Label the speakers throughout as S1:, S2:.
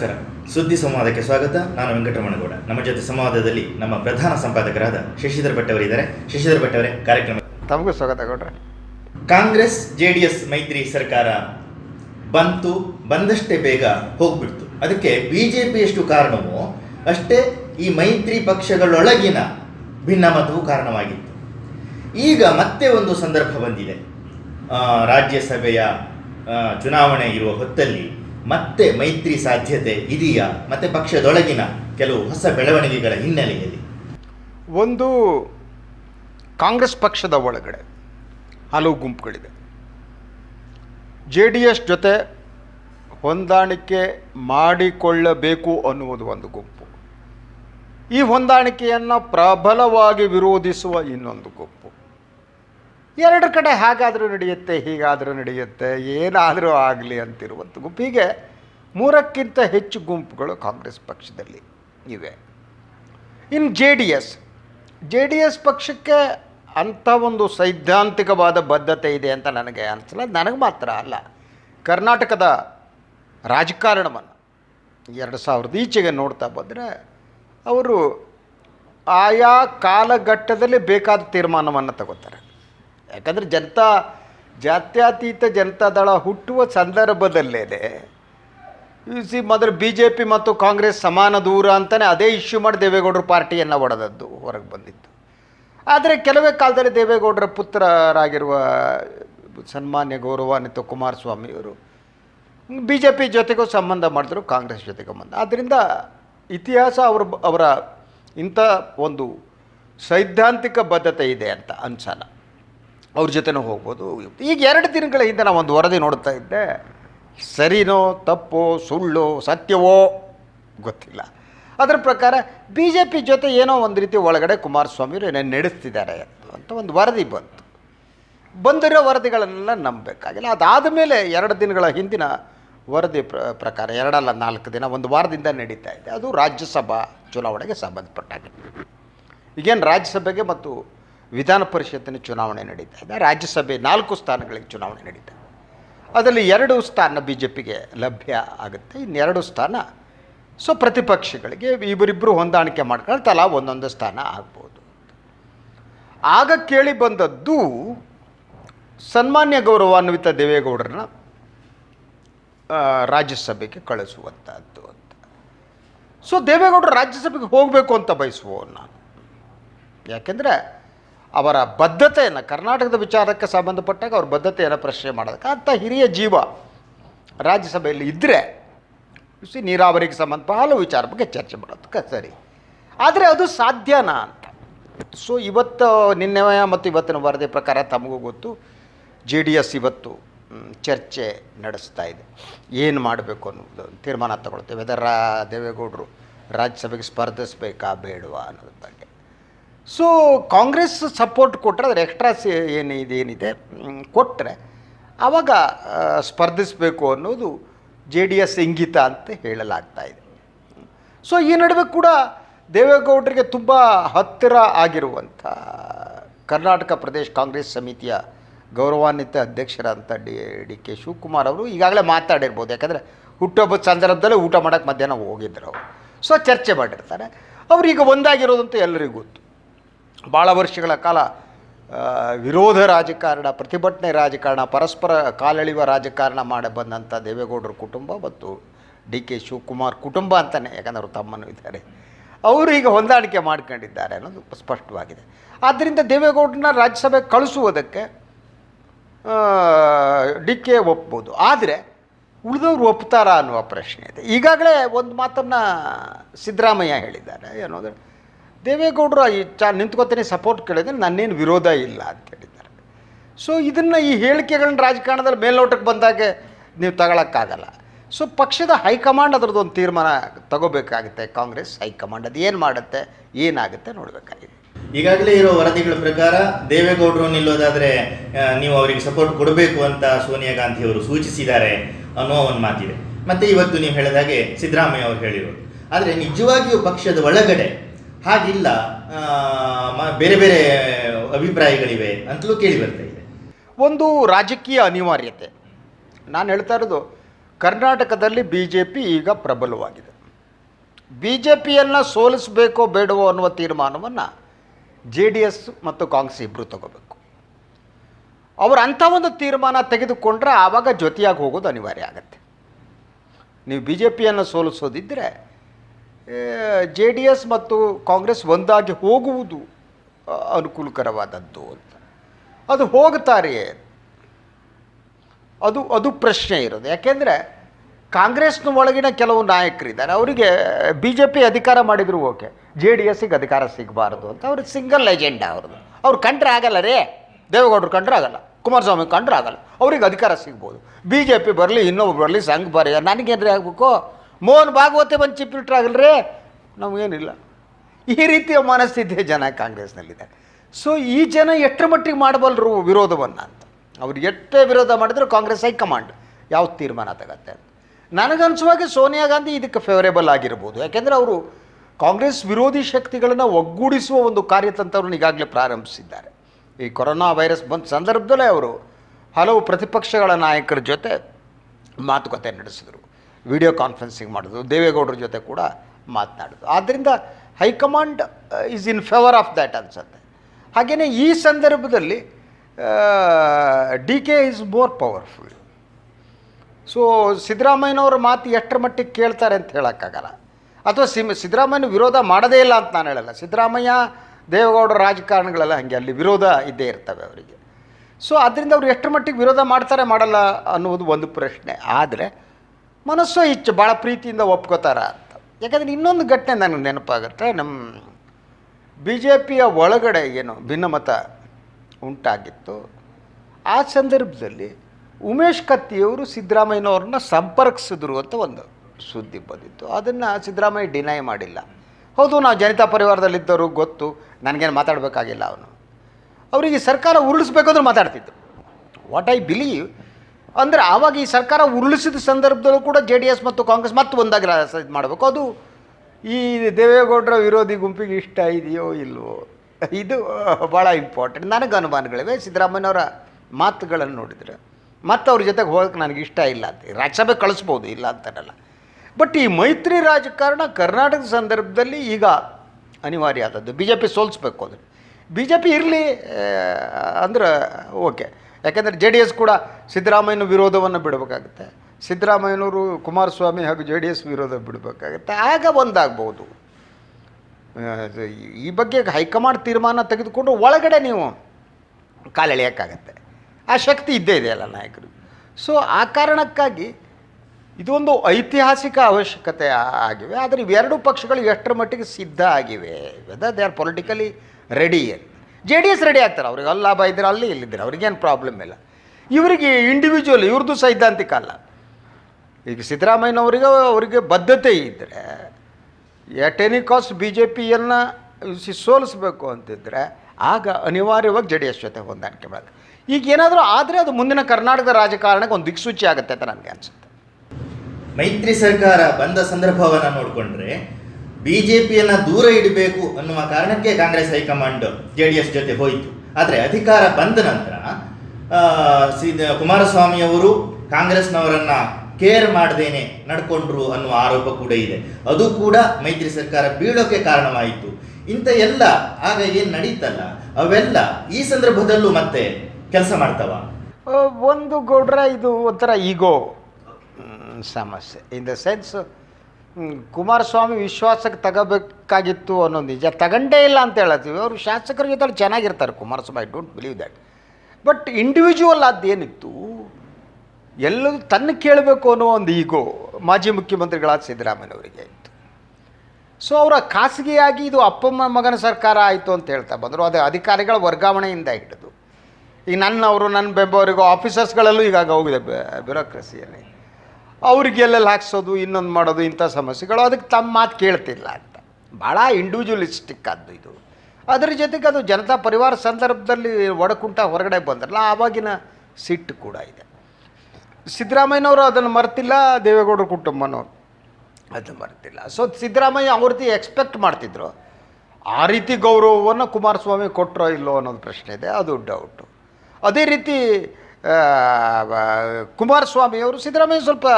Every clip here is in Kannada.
S1: ನಮಸ್ಕಾರ. ಸುದ್ದಿ ಸಂವಾದಕ್ಕೆ ಸ್ವಾಗತ. ನಾನು ವೆಂಕಟರಮಣಗೌಡ. ನಮ್ಮ ಜೊತೆ ಸಂವಾದದಲ್ಲಿ ನಮ್ಮ ಪ್ರಧಾನ ಸಂಪಾದಕರಾದ ಶಶಿಧರ್ ಭಟ್ ಅವರಿದ್ದಾರೆ. ಶಶಿಧರ್ ಭಟ್ ಅವರೇ ಕಾರ್ಯಕ್ರಮ
S2: ತಮಗೂ ಸ್ವಾಗತ ಗೌಡ್ರೆ.
S1: ಕಾಂಗ್ರೆಸ್ ಜೆ ಡಿ ಎಸ್ ಮೈತ್ರಿ ಸರ್ಕಾರ ಬಂತು ಬಂದಷ್ಟೇ ಬೇಗ ಹೋಗ್ಬಿಡ್ತು. ಅದಕ್ಕೆ ಬಿ ಜೆ ಪಿಯಷ್ಟು ಕಾರಣವೋ ಅಷ್ಟೇ ಈ ಮೈತ್ರಿ ಪಕ್ಷಗಳೊಳಗಿನ ಭಿನ್ನಮತವು ಕಾರಣವಾಗಿತ್ತು. ಈಗ ಮತ್ತೆ ಒಂದು ಸಂದರ್ಭ ಬಂದಿದೆ. ರಾಜ್ಯಸಭೆಯ ಚುನಾವಣೆ ಇರುವ ಹೊತ್ತಲ್ಲಿ ಮತ್ತೆ ಮೈತ್ರಿ ಸಾಧ್ಯತೆ ಇದೆಯಾ? ಮತ್ತೆ ಪಕ್ಷದೊಳಗಿನ ಕೆಲವು ಹೊಸ ಬೆಳವಣಿಗೆಗಳ ಹಿನ್ನೆಲೆಯಲ್ಲಿ?
S2: ಒಂದು ಕಾಂಗ್ರೆಸ್ ಪಕ್ಷದ ಒಳಗಡೆ ಹಲವು ಗುಂಪುಗಳಿದೆ. ಜೆ ಡಿ ಎಸ್ ಜೊತೆ ಹೊಂದಾಣಿಕೆ ಮಾಡಿಕೊಳ್ಳಬೇಕು ಅನ್ನುವುದು ಒಂದು ಗುಂಪು. ಈ ಹೊಂದಾಣಿಕೆಯನ್ನು ಪ್ರಬಲವಾಗಿ ವಿರೋಧಿಸುವ ಇನ್ನೊಂದು ಗುಂಪು. ಎರಡು ಕಡೆ ಹಾಗಾದರೂ ನಡೆಯುತ್ತೆ, ಹೀಗಾದರೂ ನಡೆಯುತ್ತೆ, ಏನಾದರೂ ಆಗಲಿ ಅಂತಿರುವಂಥ ಗುಂಪು ಹೀಗೆ ಮೂರಕ್ಕಿಂತ ಹೆಚ್ಚು ಗುಂಪುಗಳು ಕಾಂಗ್ರೆಸ್ ಪಕ್ಷದಲ್ಲಿ ಇವೆ. ಇನ್ನು J D S, J D S ಪಕ್ಷಕ್ಕೆ ಅಂಥ ಒಂದು ಸೈದ್ಧಾಂತಿಕವಾದ ಬದ್ಧತೆ ಇದೆ ಅಂತ ನನಗೆ ಅನಿಸಲ್ಲ. ನನಗೆ ಮಾತ್ರ ಅಲ್ಲ. ಕರ್ನಾಟಕದ ರಾಜಕಾರಣವನ್ನು ಎರಡು ಸಾವಿರದ ಈಚೆಗೆ ನೋಡ್ತಾ ಬಂದರೆ ಅವರು ಆಯಾ ಕಾಲಘಟ್ಟದಲ್ಲಿ ಬೇಕಾದ ತೀರ್ಮಾನವನ್ನು ತಗೋತಾರೆ. ಯಾಕಂದರೆ ಜನತಾ, ಜಾತ್ಯತೀತ ಜನತಾದಳ ಹುಟ್ಟುವ ಸಂದರ್ಭದಲ್ಲೇ ಸಿ ಮೊದಲು ಬಿ ಜೆ ಪಿ ಮತ್ತು ಕಾಂಗ್ರೆಸ್ ಸಮಾನ ದೂರ ಅಂತಲೇ ಅದೇ ಇಶ್ಯೂ ಮಾಡಿ ದೇವೇಗೌಡರು ಪಾರ್ಟಿಯನ್ನು ಒಡೆದದ್ದು ಹೊರಗೆ ಬಂದಿತ್ತು. ಆದರೆ ಕೆಲವೇ ಕಾಲದಲ್ಲಿ ದೇವೇಗೌಡರ ಪುತ್ರರಾಗಿರುವ ಸನ್ಮಾನ್ಯ ಗೌರವಾನ್ವಿತ ಕುಮಾರಸ್ವಾಮಿಯವರು ಬಿ ಜೆ ಪಿ ಜೊತೆಗೂ ಸಂಬಂಧ ಮಾಡಿದ್ರು, ಕಾಂಗ್ರೆಸ್ ಜೊತೆಗೂ ಸಂಬಂಧ. ಆದ್ದರಿಂದ ಇತಿಹಾಸ ಅವರ ಅವರ ಇಂಥ ಒಂದು ಸೈದ್ಧಾಂತಿಕ ಬದ್ಧತೆ ಇದೆ ಅಂತ ಅನ್ಸಲ್ಲ. ಅವ್ರ ಜೊತೆನೂ ಹೋಗ್ಬೋದು. ಈಗ ಎರಡು ದಿನಗಳ ಹಿಂದೆ ನಾವು ಒಂದು ವರದಿ ನೋಡ್ತಾ ಇದ್ದೆ. ಸರಿನೋ, ತಪ್ಪೋ, ಸುಳ್ಳು, ಸತ್ಯವೋ ಗೊತ್ತಿಲ್ಲ. ಅದರ ಪ್ರಕಾರ ಬಿ ಜೆ ಪಿ ಜೊತೆ ಏನೋ ಒಂದು ರೀತಿ ಒಳಗಡೆ ಕುಮಾರಸ್ವಾಮಿಯವರು ಏನೇನು ನಡೆಸ್ತಿದ್ದಾರೆ ಅಂತ ಒಂದು ವರದಿ ಬಂತು. ಬಂದಿರೋ ವರದಿಗಳನ್ನೆಲ್ಲ ನಂಬಬೇಕಾಗಿಲ್ಲ. ಅದಾದ ಮೇಲೆ ಎರಡು ದಿನಗಳ ಹಿಂದಿನ ವರದಿ ಪ್ರ, ಪ್ರಕಾರ ಎರಡಲ್ಲ, ನಾಲ್ಕು ದಿನ ಒಂದು ವಾರದಿಂದ ನಡೀತಾ ಇದೆ. ಅದು ರಾಜ್ಯಸಭಾ ಚುನಾವಣೆಗೆ ಸಂಬಂಧಪಟ್ಟಾಗಿದೆ. ಈಗೇನು ರಾಜ್ಯಸಭೆಗೆ ಮತ್ತು ವಿಧಾನ ಪರಿಷತ್ತಿನ ಚುನಾವಣೆ ನಡೀತಾ ಇದೆ ರಾಜ್ಯಸಭೆ ನಾಲ್ಕು ಸ್ಥಾನಗಳಿಗೆ ಚುನಾವಣೆ ನಡೀತಾ ಇದೆ ಅದರಲ್ಲಿ ಎರಡು ಸ್ಥಾನ ಬಿ ಜೆ ಪಿಗೆ ಲಭ್ಯ ಆಗುತ್ತೆ, ಇನ್ನೆರಡು ಸ್ಥಾನ ಸೊ ಪ್ರತಿಪಕ್ಷಗಳಿಗೆ ಇಬ್ಬರಿಬ್ಬರು ಹೊಂದಾಣಿಕೆ ಮಾಡ್ಕೊಂಡು ತಲಾ ಒಂದೊಂದು ಸ್ಥಾನ ಆಗ್ಬೋದು. ಆಗ ಕೇಳಿ ಬಂದದ್ದು ಸನ್ಮಾನ್ಯ ಗೌರವಾನ್ವಿತ ದೇವೇಗೌಡರನ್ನ ರಾಜ್ಯಸಭೆಗೆ ಕಳಿಸುವಂಥದ್ದು ಅಂತ. ಸೊ ದೇವೇಗೌಡರು ರಾಜ್ಯಸಭೆಗೆ ಹೋಗಬೇಕು ಅಂತ ಬಯಸುವ ನಾನು. ಯಾಕೆಂದರೆ ಅವರ ಬದ್ಧತೆಯನ್ನು, ಕರ್ನಾಟಕದ ವಿಚಾರಕ್ಕೆ ಸಂಬಂಧಪಟ್ಟಾಗ ಅವ್ರ ಬದ್ಧತೆಯನ್ನು ಪ್ರಶ್ನೆ ಮಾಡೋದಕ್ಕೆ. ಅಂಥ ಹಿರಿಯ ಜೀವ ರಾಜ್ಯಸಭೆಯಲ್ಲಿ ಇದ್ದರೆ ಸಿ ನೀರಾವರಿಗೆ ಸಂಬಂಧ ಹಲವು ವಿಚಾರ ಬಗ್ಗೆ ಚರ್ಚೆ ಮಾಡೋದಕ್ಕೆ ಸರಿ. ಆದರೆ ಅದು ಸಾಧ್ಯನಾ ಅಂತ. ಸೊ ಇವತ್ತು ನಿನ್ನೆ ಮತ್ತು ಇವತ್ತಿನ ವರದಿ ಪ್ರಕಾರ ತಮಗೂ ಗೊತ್ತು, ಜೆ ಡಿ ಎಸ್ ಇವತ್ತು ಚರ್ಚೆ ನಡೆಸ್ತಾ ಇದೆ. ಏನು ಮಾಡಬೇಕು ಅನ್ನೋದು ತೀರ್ಮಾನ ತಗೊಳ್ತೇವೆ. ಅದರ ದೇವೇಗೌಡರು ರಾಜ್ಯಸಭೆಗೆ ಸ್ಪರ್ಧಿಸಬೇಕಾ ಬೇಡವಾ ಅನ್ನೋದ್ರ ಬಗ್ಗೆ. ಸೊ ಕಾಂಗ್ರೆಸ್ ಸಪೋರ್ಟ್ ಕೊಟ್ಟರೆ ಅದ್ರ ಎಕ್ಸ್ಟ್ರಾ ಏನು ಇದೇನಿದೆ ಕೊಟ್ಟರೆ ಆವಾಗ ಸ್ಪರ್ಧಿಸಬೇಕು ಅನ್ನೋದು ಜೆ ಡಿ ಎಸ್ ಇಂಗಿತ ಅಂತ ಹೇಳಲಾಗ್ತಾ ಇದೆ. ಸೊ ಈ ನಡುವೆ ಕೂಡ ದೇವೇಗೌಡರಿಗೆ ತುಂಬ ಹತ್ತಿರ ಆಗಿರುವಂಥ ಕರ್ನಾಟಕ ಪ್ರದೇಶ ಕಾಂಗ್ರೆಸ್ ಸಮಿತಿಯ ಗೌರವಾನ್ವಿತ ಅಧ್ಯಕ್ಷರಂತ ಡಿ ಡಿ ಕೆ ಶಿವಕುಮಾರ್ ಅವರು ಈಗಾಗಲೇ ಮಾತಾಡಿರ್ಬೋದು. ಯಾಕಂದರೆ ಹುಟ್ಟುಹಬ್ಬದ ಸಂದರ್ಭದಲ್ಲೇ ಊಟ ಮಾಡೋಕ್ಕೆ ಮಧ್ಯಾಹ್ನ ಹೋಗಿದ್ದರು ಅವರು. ಸೊ ಚರ್ಚೆ ಮಾಡಿರ್ತಾರೆ. ಅವ್ರೀಗ ಒಂದಾಗಿರೋದಂತೂ ಎಲ್ಲರಿಗೂ ಗೊತ್ತು. ಭಾಳ ವರ್ಷಗಳ ಕಾಲ ವಿರೋಧ ರಾಜಕಾರಣ, ಪ್ರತಿಭಟನೆ ರಾಜಕಾರಣ, ಪರಸ್ಪರ ಕಾಲೆಳೆಯುವ ರಾಜಕಾರಣ ಮಾಡಿ ಬಂದಂಥ ದೇವೇಗೌಡರ ಕುಟುಂಬ ಮತ್ತು ಡಿ ಕೆ ಶಿವಕುಮಾರ್ ಕುಟುಂಬ ಅಂತಲೇ ಯಾಕಂದ್ರೆ ಅವರು ತಮ್ಮನೂ ಇದ್ದಾರೆ. ಅವರು ಈಗ ಹೊಂದಾಣಿಕೆ ಮಾಡ್ಕೊಂಡಿದ್ದಾರೆ ಅನ್ನೋದು ಸ್ಪಷ್ಟವಾಗಿದೆ. ಆದ್ದರಿಂದ ದೇವೇಗೌಡರನ್ನ ರಾಜ್ಯಸಭೆ ಕಳಿಸುವುದಕ್ಕೆ ಡಿ ಕೆ ಒಪ್ಬೋದು. ಆದರೆ ಉಳಿದವ್ರು ಒಪ್ತಾರಾ ಅನ್ನುವ ಪ್ರಶ್ನೆ ಇದೆ. ಈಗಾಗಲೇ ಒಂದು ಮಾತನ್ನು ಸಿದ್ದರಾಮಯ್ಯ ಹೇಳಿದ್ದಾರೆ ಏನಂದರೆ ದೇವೇಗೌಡರು ಈ ಚಾ ನಿಂತ್ಕೋತೀನಿ ಸಪೋರ್ಟ್ ಕೇಳಿದ್ರೆ ನನ್ನೇನು ವಿರೋಧ ಇಲ್ಲ ಅಂತ ಹೇಳಿದ್ದಾರೆ. ಸೊ ಇದನ್ನು ಈ ಹೇಳಿಕೆಗಳನ್ನ ರಾಜಕಾರಣದಲ್ಲಿ ಮೇಲ್ನೋಟಕ್ಕೆ ಬಂದಾಗ ನೀವು ತಗೊಳಕ್ಕಾಗಲ್ಲ. ಸೊ ಪಕ್ಷದ ಹೈಕಮಾಂಡ್ ಅದರದ್ದು ಒಂದು ತೀರ್ಮಾನ ತಗೋಬೇಕಾಗುತ್ತೆ, ಕಾಂಗ್ರೆಸ್ ಹೈಕಮಾಂಡ್ ಅದು ಏನು ಮಾಡುತ್ತೆ, ಏನಾಗುತ್ತೆ ನೋಡಬೇಕಾಗಿದೆ.
S1: ಈಗಾಗಲೇ ಇರೋ ವರದಿಗಳ ಪ್ರಕಾರ ದೇವೇಗೌಡರು ನಿಲ್ಲೋದಾದರೆ ನೀವು ಅವರಿಗೆ ಸಪೋರ್ಟ್ ಕೊಡಬೇಕು ಅಂತ ಸೋನಿಯಾ ಗಾಂಧಿ ಅವರು ಸೂಚಿಸಿದ್ದಾರೆ ಅನ್ನೋ ಒಂದು ಮಾತಿದೆ. ಮತ್ತೆ ಇವತ್ತು ನೀವು ಹೇಳಿದ ಹಾಗೆ ಸಿದ್ದರಾಮಯ್ಯ ಅವರು ಹೇಳಿರೋದು. ಆದರೆ ನಿಜವಾಗಿಯೂ ಪಕ್ಷದ ಒಳಗಡೆ ಹಾಗಿಲ್ಲ ಬೇರೆ ಬೇರೆ ಅಭಿಪ್ರಾಯಗಳಿವೆ ಅಂತಲೂ ಕೇಳಿ ಬರ್ತಾ ಇದೆ.
S2: ಒಂದು ರಾಜಕೀಯ ಅನಿವಾರ್ಯತೆ. ನಾನು ಹೇಳ್ತಾ ಇರೋದು, ಕರ್ನಾಟಕದಲ್ಲಿ ಬಿ ಜೆ ಪಿ ಈಗ ಪ್ರಬಲವಾಗಿದೆ. ಬಿ ಜೆ ಪಿಯನ್ನು ಸೋಲಿಸಬೇಕೋ ಬೇಡವೋ ಅನ್ನುವ ತೀರ್ಮಾನವನ್ನು ಜೆ ಡಿ ಎಸ್ ಮತ್ತು ಕಾಂಗ್ರೆಸ್ ಇಬ್ಬರು ತಗೋಬೇಕು. ಅವರು ಅಂಥ ಒಂದು ತೀರ್ಮಾನ ತೆಗೆದುಕೊಂಡ್ರೆ ಆವಾಗ ಜೊತೆಯಾಗಿ ಹೋಗೋದು ಅನಿವಾರ್ಯ ಆಗುತ್ತೆ. ನೀವು ಬಿ ಜೆ ಪಿಯನ್ನು ಸೋಲಿಸೋದಿದ್ದರೆ ಜೆ ಡಿ ಎಸ್ ಮತ್ತು ಕಾಂಗ್ರೆಸ್ ಒಂದಾಗಿ ಹೋಗುವುದು ಅನುಕೂಲಕರವಾದದ್ದು ಅಂತ. ಅದು ಹೋಗ್ತಾರೆಯೇ ಅದು ಅದು ಪ್ರಶ್ನೆ ಇರೋದು. ಯಾಕೆಂದರೆ ಕಾಂಗ್ರೆಸ್ನ ಒಳಗಿನ ಕೆಲವು ನಾಯಕರಿದ್ದಾರೆ. ಅವರಿಗೆ ಬಿ ಜೆ ಪಿ ಅಧಿಕಾರ ಮಾಡಿದ್ರು ಓಕೆ. ಜೆ ಡಿ ಎಸ್ಸಿಗೆ ಅಧಿಕಾರ ಸಿಗಬಾರ್ದು ಅಂತ. ಅವ್ರ ಸಿಂಗಲ್ ಏಜೆಂಡ ಅವ್ರದ್ದು. ಅವ್ರು ಕಂಡ್ರೆ ಆಗಲ್ಲ ರೇ. ದೇವೇಗೌಡರು ಕಂಡ್ರೆ ಆಗಲ್ಲ. ಕುಮಾರಸ್ವಾಮಿ ಕಂಡ್ರೆ ಆಗಲ್ಲ. ಅವ್ರಿಗೆ ಅಧಿಕಾರ ಸಿಗ್ಬೋದು. ಬಿ ಜೆ ಪಿ ಬರಲಿ ಇನ್ನೊಬ್ಬರು ಬರಲಿ ಸಂಘ ನನಗೆ ನನಗೇನ್ರಿ ಆಗಬೇಕು ಮೋಹನ್ ಭಾಗವತೆ ಬಂದು ಚಿಪ್ ಆಗಲ್ರೇ? ನಮಗೇನಿಲ್ಲ. ಈ ರೀತಿಯ ಮನಸ್ಥಿತಿ ಜನ ಕಾಂಗ್ರೆಸ್ನಲ್ಲಿದೆ. ಸೊ ಈ ಜನ ಎಷ್ಟರ ಮಟ್ಟಿಗೆ ಮಾಡಬಲ್ಲರು ವಿರೋಧವನ್ನು ಅಂತ. ಅವ್ರು ಎಷ್ಟೇ ವಿರೋಧ ಮಾಡಿದ್ರು ಕಾಂಗ್ರೆಸ್ ಹೈಕಮಾಂಡ್ ಯಾವ ತೀರ್ಮಾನ ತಗತ್ತೆ ನನಗನ್ಸುವಾಗೆ ಸೋನಿಯಾ ಗಾಂಧಿ ಇದಕ್ಕೆ ಫೇವರೇಬಲ್ ಆಗಿರ್ಬೋದು. ಯಾಕೆಂದರೆ ಅವರು ಕಾಂಗ್ರೆಸ್ ವಿರೋಧಿ ಶಕ್ತಿಗಳನ್ನು ಒಗ್ಗೂಡಿಸುವ ಒಂದು ಕಾರ್ಯತಂತ್ರವನ್ನು ಈಗಾಗಲೇ ಪ್ರಾರಂಭಿಸಿದ್ದಾರೆ. ಈ ಕೊರೋನಾ ವೈರಸ್ ಬಂದ ಸಂದರ್ಭದಲ್ಲೇ ಅವರು ಹಲವು ಪ್ರತಿಪಕ್ಷಗಳ ನಾಯಕರ ಜೊತೆ ಮಾತುಕತೆ ನಡೆಸಿದರು. ವಿಡಿಯೋ ಕಾನ್ಫರೆನ್ಸಿಂಗ್ ಮಾಡೋದು, ದೇವೇಗೌಡರ ಜೊತೆ ಕೂಡ ಮಾತನಾಡಿದ್ರು ಆದ್ದರಿಂದ high command is in favour of that ಅನ್ಸುತ್ತೆ. ಹಾಗೆಯೇ ಈ ಸಂದರ್ಭದಲ್ಲಿ D K is more powerful so ಸಿದ್ದರಾಮಯ್ಯನವ್ರ ಮಾತು ಎಷ್ಟರ ಮಟ್ಟಿಗೆ ಕೇಳ್ತಾರೆ ಅಂತ ಹೇಳೋಕ್ಕಾಗಲ್ಲ. ಅಥವಾ ಸಿಮ್, ಸಿದ್ದರಾಮಯ್ಯನ ವಿರೋಧ ಮಾಡೋದೇ ಇಲ್ಲ ಅಂತ ನಾನು ಹೇಳಲ್ಲ. ಸಿದ್ದರಾಮಯ್ಯ, ದೇವೇಗೌಡರ ರಾಜಕಾರಣಗಳೆಲ್ಲ ಹಾಗೆ ಅಲ್ಲಿ ವಿರೋಧ ಇದ್ದೇ ಇರ್ತವೆ ಅವರಿಗೆ. ಸೊ ಅದರಿಂದ ಅವ್ರು ಎಷ್ಟರ ಮಟ್ಟಿಗೆ ವಿರೋಧ ಮಾಡ್ತಾರೆ ಮಾಡಲ್ಲ ಅನ್ನುವುದು ಒಂದು ಪ್ರಶ್ನೆ. ಆದರೆ ಮನಸ್ಸು ಇಚ್ಛೆ ಭಾಳ ಪ್ರೀತಿಯಿಂದ ಒಪ್ಕೋತಾರ ಅಂತ. ಯಾಕಂದರೆ ಇನ್ನೊಂದು ಘಟನೆ ನನಗೆ ನೆನಪಾಗುತ್ತೆ. ನಮ್ಮ ಬಿ ಜೆ ಪಿಯ ಒಳಗಡೆ ಏನು ಭಿನ್ನಮತ ಉಂಟಾಗಿತ್ತು. ಆ ಸಂದರ್ಭದಲ್ಲಿ ಉಮೇಶ್ ಕತ್ತಿಯವರು ಸಿದ್ದರಾಮಯ್ಯನವ್ರನ್ನ ಸಂಪರ್ಕಿಸಿದ್ರು ಅಂತ ಒಂದು ಸುದ್ದಿ ಬಂದಿತ್ತು. ಅದನ್ನು ಸಿದ್ದರಾಮಯ್ಯ ಡಿನೈ ಮಾಡಿಲ್ಲ. ಹೌದು, ನಾವು ಜನತಾ ಪರಿವಾರದಲ್ಲಿದ್ದವರು, ಗೊತ್ತು. ನನಗೇನು ಮಾತಾಡಬೇಕಾಗಿಲ್ಲ ಅವನು. ಅವರಿಗೆ ಸರ್ಕಾರ ಉರುಳಿಸ್ಬೇಕಾದ್ರೂ ಮಾತಾಡ್ತಿದ್ರು. ವಾಟ್ ಐ ಬಿಲೀವ್ ಅಂದರೆ ಆವಾಗ ಈ ಸರ್ಕಾರ ಉರುಳಿಸಿದ ಸಂದರ್ಭದಲ್ಲೂ ಕೂಡ ಜೆ ಡಿ ಎಸ್ ಮತ್ತು ಕಾಂಗ್ರೆಸ್ ಮತ್ತೆ ಒಂದಾಗಿ ಇದು ಮಾಡಬೇಕು. ಅದು ಈ ದೇವೇಗೌಡರ ವಿರೋಧಿ ಗುಂಪಿಗೆ ಇಷ್ಟ ಇದೆಯೋ ಇಲ್ವೋ? ಇದು ಭಾಳ ಇಂಪಾರ್ಟೆಂಟ್ ನನಗೆ ಅನುಮಾನಗಳಿವೆ. ಸಿದ್ದರಾಮಯ್ಯನವರ ಮಾತುಗಳನ್ನು ನೋಡಿದರೆ ಮತ್ತು ಅವ್ರ ಜೊತೆಗೆ ಹೋಗಕ್ಕೆ ನನಗೆ ಇಷ್ಟ ಇಲ್ಲ ಅಂತ. ರಾಜ್ಯಸಭೆ ಕಳಿಸ್ಬೋದು, ಇಲ್ಲ ಅಂತಾರಲ್ಲ ಬಟ್ ಈ ಮೈತ್ರಿ ರಾಜಕಾರಣ ಕರ್ನಾಟಕದ ಸಂದರ್ಭದಲ್ಲಿ ಈಗ ಅನಿವಾರ್ಯ ಆದದ್ದು. ಬಿ ಜೆ ಪಿ ಸೋಲಿಸ್ಬೇಕು ಅಂದರೆ ಬಿ ಜೆ ಪಿ ಇರಲಿ ಅಂದ್ರೆ ಓಕೆ. ಯಾಕೆಂದರೆ ಜೆ ಡಿ ಎಸ್ ಕೂಡ ಸಿದ್ದರಾಮಯ್ಯನ ವಿರೋಧವನ್ನು ಬಿಡಬೇಕಾಗುತ್ತೆ. ಸಿದ್ದರಾಮಯ್ಯನವರು ಕುಮಾರಸ್ವಾಮಿ ಹಾಗೂ ಜೆ ಡಿ ಎಸ್ ವಿರೋಧ ಬಿಡಬೇಕಾಗುತ್ತೆ. ಆಗ ಒಂದಾಗ್ಬೋದು. ಈ ಬಗ್ಗೆ ಹೈಕಮಾಂಡ್ ತೀರ್ಮಾನ ತೆಗೆದುಕೊಂಡು ಒಳಗಡೆ ನೀವು ಕಾಲೆಳೆಯೋಕ್ಕಾಗತ್ತೆ ಆ ಶಕ್ತಿ ಇದ್ದೇ ಇದೆಯಲ್ಲ ನಾಯಕರು. ಸೊ ಆ ಕಾರಣಕ್ಕಾಗಿ ಇದೊಂದು ಐತಿಹಾಸಿಕ ಅವಶ್ಯಕತೆ ಆಗಿವೆ. ಆದರೆ ಇವೆರಡೂ ಪಕ್ಷಗಳು ಎಷ್ಟರ ಮಟ್ಟಿಗೆ ಸಿದ್ಧ ಆಗಿವೆ? Whether they are politically ready J D S ready ಆಗ್ತಾರೆ. ಅವ್ರಿಗೆ ಅಲ್ಲಿ ಲಾಭ ಇದ್ದರೆ ಅಲ್ಲಿ ಇಲ್ಲಿದ್ದಾರೆ ಅವ್ರಿಗೇನು ಪ್ರಾಬ್ಲಮ್ ಇಲ್ಲ. ಇವರಿಗೆ ಇಂಡಿವಿಜುವಲ್ ಇವ್ರದ್ದು ಸೈದ್ಧಾಂತಿಕ ಅಲ್ಲ. ಈಗ ಸಿದ್ದರಾಮಯ್ಯನವರಿಗೆ ಅವರಿಗೆ ಬದ್ಧತೆ ಇದ್ದರೆ at any cost B J ಪಿಯನ್ನು ಸೋಲಿಸ್ಬೇಕು ಅಂತಿದ್ದರೆ ಆಗ ಅನಿವಾರ್ಯವಾಗಿ ಜೆ ಡಿ ಎಸ್ ಜೊತೆ ಹೊಂದಾಣಿಕೆ ಮಾಡಬೇಕು ಈಗ ಏನಾದರೂ ಆದರೆ ಅದು ಮುಂದಿನ ಕರ್ನಾಟಕದ ರಾಜಕಾರಣಕ್ಕೆ ಒಂದು ದಿಕ್ಸೂಚಿ ಆಗುತ್ತೆ ಅಂತ ನನಗೆ ಅನಿಸುತ್ತೆ.
S1: ಮೈತ್ರಿ ಸರ್ಕಾರ ಬಂದ ಸಂದರ್ಭವನ್ನು ನೋಡಿಕೊಂಡ್ರೆ ಬಿಜೆಪಿಯನ್ನ ದೂರ ಇಡಬೇಕು ಅನ್ನುವ ಕಾರಣಕ್ಕೆ Congress high command J D S ಜೊತೆ ಹೋಯಿತು. ಆದರೆ ಅಧಿಕಾರ ಬಂದ ನಂತರ ಕುಮಾರಸ್ವಾಮಿಯವರು ಸಿ- ಕುಮಾರಸ್ವಾಮಿ ಅವರು ಕಾಂಗ್ರೆಸ್ನವರನ್ನ ಕೇರ್ ಮಾಡದೇನೆ ನಡ್ಕೊಂಡ್ರು ಅನ್ನುವ ಆರೋಪ ಕೂಡ ಇದೆ. ಅದು ಕೂಡ ಮೈತ್ರಿ ಸರ್ಕಾರ ಬೀಳೋಕೆ ಕಾರಣವಾಯಿತು. ಇಂಥ ಎಲ್ಲ ಆಗ ಏನು ನಡೀತಲ್ಲ, ಅವೆಲ್ಲ ಈ ಸಂದರ್ಭದಲ್ಲೂ ಮತ್ತೆ ಕೆಲಸ ಮಾಡ್ತಾವ?
S2: ಒಂದು ಗೌಡ್ರ, ಇದು ಒಂಥರ ಈಗೋ ಸಮಸ್ಯೆ. ಇನ್ ದ ಸೆನ್ಸ್ ಕುಮಾರಸ್ವಾಮಿ ವಿಶ್ವಾಸಕ್ಕೆ ತಗೋಬೇಕಾಗಿತ್ತು ಅನ್ನೋ ನಿಜ. ತಗೊಂಡೇ ಇಲ್ಲ ಅಂತ ಹೇಳತ್ತೀವಿ. ಅವರು ಶಾಸಕರ ಜೊತೆ ಚೆನ್ನಾಗಿರ್ತಾರೆ, Kumaraswamy I don't believe that but individual ಅದೇನಿತ್ತು ಎಲ್ಲದೂ ತನ್ನ ಕೇಳಬೇಕು ಅನ್ನೋ ಒಂದು ಈಗೋ ಮಾಜಿ ಮುಖ್ಯಮಂತ್ರಿಗಳಾದ ಸಿದ್ದರಾಮಯ್ಯನವರಿಗೆ ಇತ್ತು. ಸೊ ಅವರ ಖಾಸಗಿಯಾಗಿ ಇದು ಅಪ್ಪಮ್ಮ ಮಗನ ಸರ್ಕಾರ ಆಯಿತು ಅಂತ ಹೇಳ್ತಾ ಬಂದರು. ಅದು ಅಧಿಕಾರಿಗಳ ವರ್ಗಾವಣೆಯಿಂದ ಹಿಡಿದು. ಈಗ ನನ್ನವರು ನನ್ನ ಬೆಂಬವರಿಗೂ ಆಫೀಸರ್ಸ್ಗಳಲ್ಲೂ ಈಗಾಗ ಹೋಗಿದೆ ಬ್ಯೂರೋಕ್ರಸಿಯಲ್ಲಿ ಅವ್ರಿಗೆ ಎಲ್ಲೆಲ್ಲಿ ಹಾಕ್ಸೋದು, ಇನ್ನೊಂದು ಮಾಡೋದು, ಇಂಥ ಸಮಸ್ಯೆಗಳು, ಅದಕ್ಕೆ ತಮ್ಮ ಮಾತು ಕೇಳ್ತಿಲ್ಲ ಅಂತ. ಭಾಳ ಇಂಡಿವಿಜುವಲಿಸ್ಟಿಕ್ ಅದು ಇದು. ಅದರ ಜೊತೆಗೆ ಅದು ಜನತಾ ಪರಿವಾರ ಸಂದರ್ಭದಲ್ಲಿ ಒಡಕುಂಟ ಹೊರಗಡೆ ಬಂದ್ರಲ್ಲ, ಆವಾಗಿನ ಸಿಟ್ಟು ಕೂಡ ಇದೆ. ಸಿದ್ದರಾಮಯ್ಯನವರು ಅದನ್ನು ಮರ್ತಿಲ್ಲ, ದೇವೇಗೌಡರ ಕುಟುಂಬನವರು ಅದನ್ನು ಮರ್ತಿಲ್ಲ. ಸೊ ಸಿದ್ದರಾಮಯ್ಯ ಅವ್ರ ರೀತಿ ಎಕ್ಸ್ಪೆಕ್ಟ್ ಮಾಡ್ತಿದ್ರು. ಆ ರೀತಿ ಗೌರವವನ್ನು ಕುಮಾರಸ್ವಾಮಿ ಕೊಟ್ಟರೋ ಇಲ್ಲೋ ಅನ್ನೋದು ಪ್ರಶ್ನೆ ಇದೆ, ಅದು ಡೌಟು ಅದೇ ರೀತಿ ಕುಮಾರಸ್ವಾಮಿಯವರು ಸಿದ್ದರಾಮಯ್ಯ ಸ್ವಲ್ಪ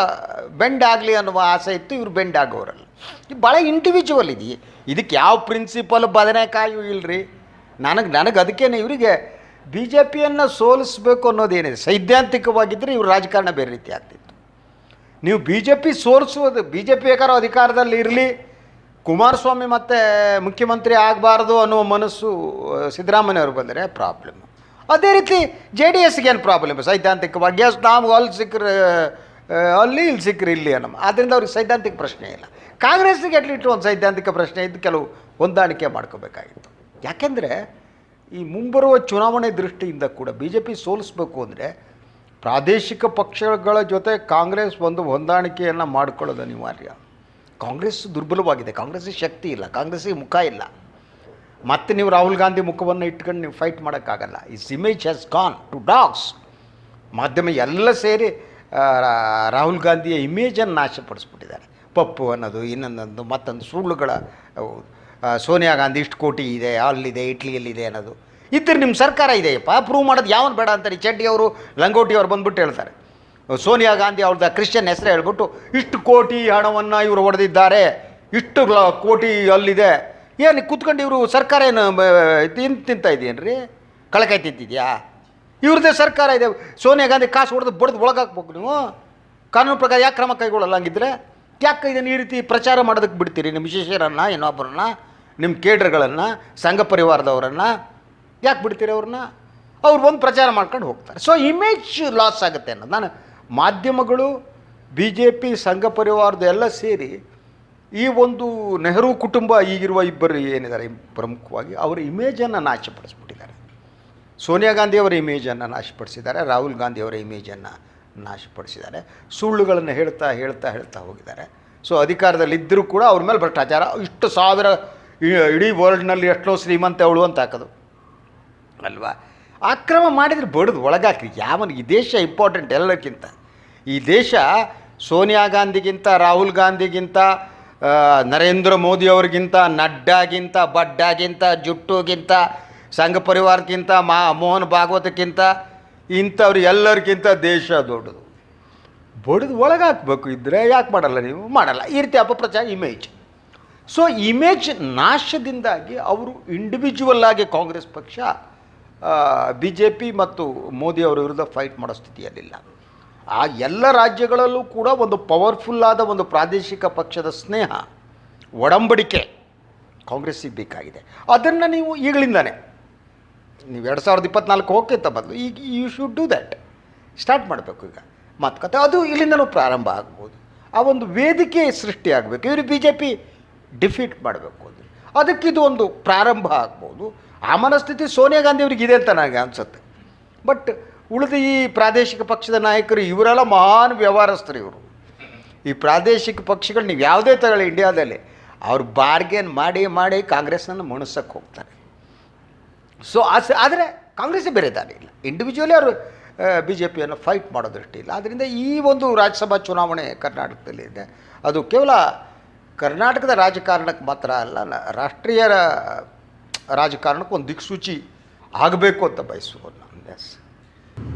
S2: ಬೆಂಡ್ ಆಗಲಿ ಅನ್ನುವ ಆಸೆ ಇತ್ತು, ಇವರು ಬೆಂಡ್ ಆಗೋರಲ್ಲ. ಇದು ಭಾಳ ಇಂಡಿವಿಜುವಲ್ ಇದೆ ಇದಕ್ಕೆ ಯಾವ ಪ್ರಿನ್ಸಿಪಲ್ ಬದನೆಕಾಯು ಇಲ್ಲರಿ ನನಗೆ ನನಗೆ ಅದಕ್ಕೇನೆ ಇವರಿಗೆ ಬಿ ಜೆ ಪಿಯನ್ನು ಸೋಲಿಸಬೇಕು ಅನ್ನೋದೇನಿದೆ. ಸೈದ್ಧಾಂತಿಕವಾಗಿದ್ದರೆ ಇವ್ರ ರಾಜಕಾರಣ ಬೇರೆ ರೀತಿ ಆಗ್ತಿತ್ತು. ನೀವು ಬಿ ಜೆ ಪಿ ಸೋಲಿಸೋದು ಬಿ ಜೆ ಪಿ ಬೇಕಾದ್ರೂ ಅಧಿಕಾರದಲ್ಲಿ ಇರಲಿ, ಕುಮಾರಸ್ವಾಮಿ ಮತ್ತೆ ಮುಖ್ಯಮಂತ್ರಿ ಆಗಬಾರ್ದು ಅನ್ನುವ ಮನಸ್ಸು ಸಿದ್ದರಾಮಯ್ಯವ್ರು ಬಂದರೆ ಪ್ರಾಬ್ಲಮ್ ಅದೇ ರೀತಿ ಜೆ ಡಿ ಎಸ್ಗೆ ಏನು ಪ್ರಾಬ್ಲಮ್ ಸೈದ್ಧಾಂತಿಕವಾಗಿ ಎಸ್ ನಾವು ಅಲ್ಲಿ ಸಿಕ್ಕರೆ ಅಲ್ಲಿ ಇಲ್ಲಿ ಸಿಕ್ಕರೆ, ಇಲ್ಲಿ ಅನ್ನೋ ಆದ್ದರಿಂದ ಅವ್ರಿಗೆ ಸೈದ್ಧಾಂತಿಕ ಪ್ರಶ್ನೆ ಇಲ್ಲ. ಕಾಂಗ್ರೆಸ್ಸಿಗೆ ಅಟ್ಲೀಸ್ಟ್ ಒಂದು ಸೈದ್ಧಾಂತಿಕ ಪ್ರಶ್ನೆ ಇದ್ದು ಕೆಲವು ಹೊಂದಾಣಿಕೆ ಮಾಡ್ಕೋಬೇಕಾಗಿತ್ತು. ಯಾಕೆಂದರೆ, ಈ ಮುಂಬರುವ ಚುನಾವಣೆ ದೃಷ್ಟಿಯಿಂದ ಕೂಡ ಬಿ ಜೆ ಪಿ ಸೋಲಿಸ್ಬೇಕು ಅಂದರೆ ಪ್ರಾದೇಶಿಕ ಪಕ್ಷಗಳ ಜೊತೆ ಕಾಂಗ್ರೆಸ್ ಒಂದು ಹೊಂದಾಣಿಕೆಯನ್ನು ಮಾಡ್ಕೊಳ್ಳೋದು ಅನಿವಾರ್ಯ. ಕಾಂಗ್ರೆಸ್ ದುರ್ಬಲವಾಗಿದೆ. ಕಾಂಗ್ರೆಸ್ಗೆ ಶಕ್ತಿ ಇಲ್ಲ. ಕಾಂಗ್ರೆಸ್ಸಿಗೆ ಮುಖ ಇಲ್ಲ. ಮತ್ತೆ ನೀವು ರಾಹುಲ್ ಗಾಂಧಿ ಮುಖವನ್ನು ಇಟ್ಕೊಂಡು ನೀವು ಫೈಟ್ ಮಾಡೋಕ್ಕಾಗಲ್ಲ. His image has gone to dogs ಮಾಧ್ಯಮ ಎಲ್ಲ ಸೇರಿ ರಾಹುಲ್ ಗಾಂಧಿಯ ಇಮೇಜನ್ನು ನಾಶಪಡಿಸ್ಬಿಟ್ಟಿದ್ದಾರೆ. ಪಪ್ಪು ಅನ್ನೋದು, ಇನ್ನೊಂದೊಂದು, ಮತ್ತೊಂದು ಸುಳ್ಳುಗಳ ಸೋನಿಯಾ ಗಾಂಧಿ ಇಷ್ಟು ಕೋಟಿ ಇದೆ, ಅಲ್ಲಿದೆ, ಇಟ್ಲಿಯಲ್ಲಿದೆ ಅನ್ನೋದು. ಇದ್ದರೆ ನಿಮ್ಮ ಸರ್ಕಾರ ಇದೆಯಪ್ಪ? ಪ್ರೂವ್ ಮಾಡೋದು ಯಾವನು ಬೇಡ ಅಂತಾರೆ. ಚೆಡ್ಡಿ ಅವರು, ಲಂಗೋಟಿ ಅವರು ಬಂದ್ಬಿಟ್ಟು ಹೇಳ್ತಾರೆ. ಸೋನಿಯಾ ಗಾಂಧಿ ಅವ್ರದ್ದು ಕ್ರಿಶ್ಚಿಯನ್ ಹೆಸರು ಹೇಳ್ಬಿಟ್ಟು, ಇಷ್ಟು ಕೋಟಿ ಹಣವನ್ನು ಇವರು ಹೊಡೆದಿದ್ದಾರೆ ಇಷ್ಟು ಕೋಟಿ ಅಲ್ಲಿದೆ. ಏನು ಕೂತ್ಕೊಂಡು ಇವರು ಸರ್ಕಾರ ಏನು ತಿನ್ ತಿಂತ ಇದೆಯೇನ್ರಿ ಕಳಕಾಯಿ ತಿಂತಿದ್ಯಾ? ಇವ್ರದ್ದೇ ಸರ್ಕಾರ ಇದೆ. ಸೋನಿಯಾ ಗಾಂಧಿ ಕಾಸು ಹೊಡೆದು ಬಡ್ದು ಒಳಗಾಕ್ಬೇಕು ನೀವು. ಕಾನೂನು ಪ್ರಕಾರ ಯಾಕೆ ಕ್ರಮ ಕೈಗೊಳ್ಳಲ್ಲ ಹಂಗಿದ್ರೆ? ಯಾಕೆ ಇದನ್ನು ಈ ರೀತಿ ಪ್ರಚಾರ ಮಾಡೋದಕ್ಕೆ ಬಿಡ್ತೀರಿ ನಿಮ್ಮ ವಿಶೇಷರನ್ನ ಇನ್ನೊಬ್ಬರನ್ನ ನಿಮ್ಮ ಕೇಡ್ರ್ಗಳನ್ನು, ಸಂಘ ಪರಿವಾರದವರನ್ನು? ಯಾಕೆ ಬಿಡ್ತೀರಿ ಅವ್ರನ್ನ? ಅವ್ರು ಬಂದು ಪ್ರಚಾರ ಮಾಡ್ಕೊಂಡು ಹೋಗ್ತಾರೆ. ಸೊ ಇಮೇಜ್ ಲಾಸ್ ಆಗುತ್ತೆ ಅನ್ನೋದು. ನಾನು ಮಾಧ್ಯಮಗಳು ಬಿ ಜೆ ಪಿ ಸಂಘ ಪರಿವಾರದ ಎಲ್ಲ ಸೇರಿ ಈ ಒಂದು ನೆಹರು ಕುಟುಂಬ ಈಗಿರುವ ಇಬ್ಬರು ಏನಿದ್ದಾರೆ ಪ್ರಮುಖವಾಗಿ, ಅವರ ಇಮೇಜನ್ನು ನಾಶಪಡಿಸ್ಬಿಟ್ಟಿದ್ದಾರೆ. ಸೋನಿಯಾ ಗಾಂಧಿಯವರ ಇಮೇಜನ್ನು ನಾಶಪಡಿಸಿದ್ದಾರೆ, ರಾಹುಲ್ ಗಾಂಧಿಯವರ ಇಮೇಜನ್ನು ನಾಶಪಡಿಸಿದ್ದಾರೆ. ಸುಳ್ಳುಗಳನ್ನು ಹೇಳ್ತಾ ಹೇಳ್ತಾ ಹೇಳ್ತಾ ಹೋಗಿದ್ದಾರೆ. ಸೊ ಅಧಿಕಾರದಲ್ಲಿದ್ದರೂ ಕೂಡ ಅವ್ರ ಮೇಲೆ ಭ್ರಷ್ಟಾಚಾರ, ಇಷ್ಟು ಸಾವಿರ ಇಡೀ ವರ್ಲ್ಡ್ನಲ್ಲಿ ಎಷ್ಟೋ ಶ್ರೀಮಂತ ಅವಳು ಅಂತ ಹಾಕೋದು. ಅಲ್ವಾ? ಅಕ್ರಮ ಮಾಡಿದರೆ ಬಡ್ದು ಒಳಗಾಕ್ರಿ, ಯಾವನು ಈ ದೇಶ ಇಂಪಾರ್ಟೆಂಟ್ ಎಲ್ಲಕ್ಕಿಂತ. ಈ ದೇಶ ಸೋನಿಯಾ ಗಾಂಧಿಗಿಂತ, ರಾಹುಲ್ ಗಾಂಧಿಗಿಂತ ನರೇಂದ್ರ ಮೋದಿ ಅವ್ರಿಗಿಂತ, ನಡ್ಡಾಗಿಂತ, ಬಡ್ಡಾಗಿಂತ, ಜುಟ್ಟುಗಿಂತ, ಸಂಘ ಪರಿವಾರಕ್ಕಿಂತ, ಮಾ, ಮೋಹನ್ ಭಾಗವತಕ್ಕಿಂತ, ಇಂಥವ್ರು ಎಲ್ಲರಿಗಿಂತ ದೇಶ ದೊಡ್ಡದು. ಬಡಿದು ಒಳಗಾಕ್ಬೇಕು ಇದ್ದರೆ ಯಾಕೆ ಮಾಡಲ್ಲ ನೀವು? ಮಾಡಲ್ಲ. ಈ ರೀತಿ ಅಪಪ್ರಚಾರ ಇಮೇಜ್ ಸೊ ಇಮೇಜ್ ನಾಶದಿಂದಾಗಿ ಅವರು ಇಂಡಿವಿಜುವಲ್ ಆಗಿ ಕಾಂಗ್ರೆಸ್ ಪಕ್ಷ ಬಿ ಜೆ ಪಿ ಮತ್ತು ಮೋದಿ ಅವರ ವಿರುದ್ಧ ಫೈಟ್ ಮಾಡೋ ಸ್ಥಿತಿಯಲ್ಲಿಲ್ಲ. ಆ ಎಲ್ಲ ರಾಜ್ಯಗಳಲ್ಲೂ ಕೂಡ ಒಂದು ಪವರ್ಫುಲ್ ಆದ ಒಂದು ಪ್ರಾದೇಶಿಕ ಪಕ್ಷದ ಸ್ನೇಹ, ಒಡಂಬಡಿಕೆ ಕಾಂಗ್ರೆಸ್ಸಿಗೆ ಬೇಕಾಗಿದೆ. ಅದನ್ನು ನೀವು ಈಗಲಿಂದಾನೆ, ನೀವು ಎರಡು ಸಾವಿರದ ಇಪ್ಪತ್ನಾಲ್ಕು ಹೋಗ್ಕಿಂತ ಬದಲು ಈಗ you should do that start ಮಾಡಬೇಕು ಈಗ. ಮಾತುಕತೆ, ಅದು ಇಲ್ಲಿಂದಲೂ ಪ್ರಾರಂಭ ಆಗ್ಬೋದು. ಆ ಒಂದು ವೇದಿಕೆ ಸೃಷ್ಟಿಯಾಗಬೇಕು ಇವರು ಬಿ ಜೆ ಪಿ ಡಿಫೀಟ್ ಮಾಡಬೇಕು ಅಂದರೆ. ಇದು ಒಂದು ಪ್ರಾರಂಭ ಆಗ್ಬೋದು. ಆ ಮನಸ್ಥಿತಿ ಸೋನಿಯಾ ಗಾಂಧಿ ಅವ್ರಿಗೆ ಇದೆ ಅಂತ ನನಗೆ ಅನಿಸುತ್ತೆ. ಬಟ್ ಉಳಿದ ಈ ಪ್ರಾದೇಶಿಕ ಪಕ್ಷದ ನಾಯಕರು ಇವರೆಲ್ಲ ಮಹಾನ್ ವ್ಯವಹಾರಸ್ಥರು ಇವರು. ಈ ಪ್ರಾದೇಶಿಕ ಪಕ್ಷಗಳು ನೀವು ಯಾವುದೇ ತಗೊಳ್ಳಿ ಇಂಡಿಯಾದಲ್ಲಿ, ಅವರು ಬಾರ್ಗೇನ್ ಮಾಡಿ ಮಾಡಿ ಕಾಂಗ್ರೆಸ್ನನ್ನು ಮುಣಿಸಕ್ಕೆ ಹೋಗ್ತಾರೆ. ಸೊ ಆಸ, ಆದರೆ ಕಾಂಗ್ರೆಸ್ಸೇ ಬೇರೆ ದಾರಿ ಇಲ್ಲ. ಇಂಡಿವಿಜುವಲಿ ಅವರು ಬಿ ಜೆ ಪಿಯನ್ನು ಫೈಟ್ ಮಾಡೋ ದೃಷ್ಟಿ ಆದ್ದರಿಂದ ಈ ಒಂದು ರಾಜ್ಯಸಭಾ ಚುನಾವಣೆ ಕರ್ನಾಟಕದಲ್ಲಿ ಇದೆ. ಅದು ಕೇವಲ ಕರ್ನಾಟಕದ ರಾಜಕಾರಣಕ್ಕೆ ಮಾತ್ರ ಅಲ್ಲ ರಾಷ್ಟ್ರೀಯ ರಾಜಕಾರಣಕ್ಕೆ ಒಂದು ದಿಕ್ಸೂಚಿ ಆಗಬೇಕು ಅಂತ ಬಯಸುವ ನಾನು. ಎಸ್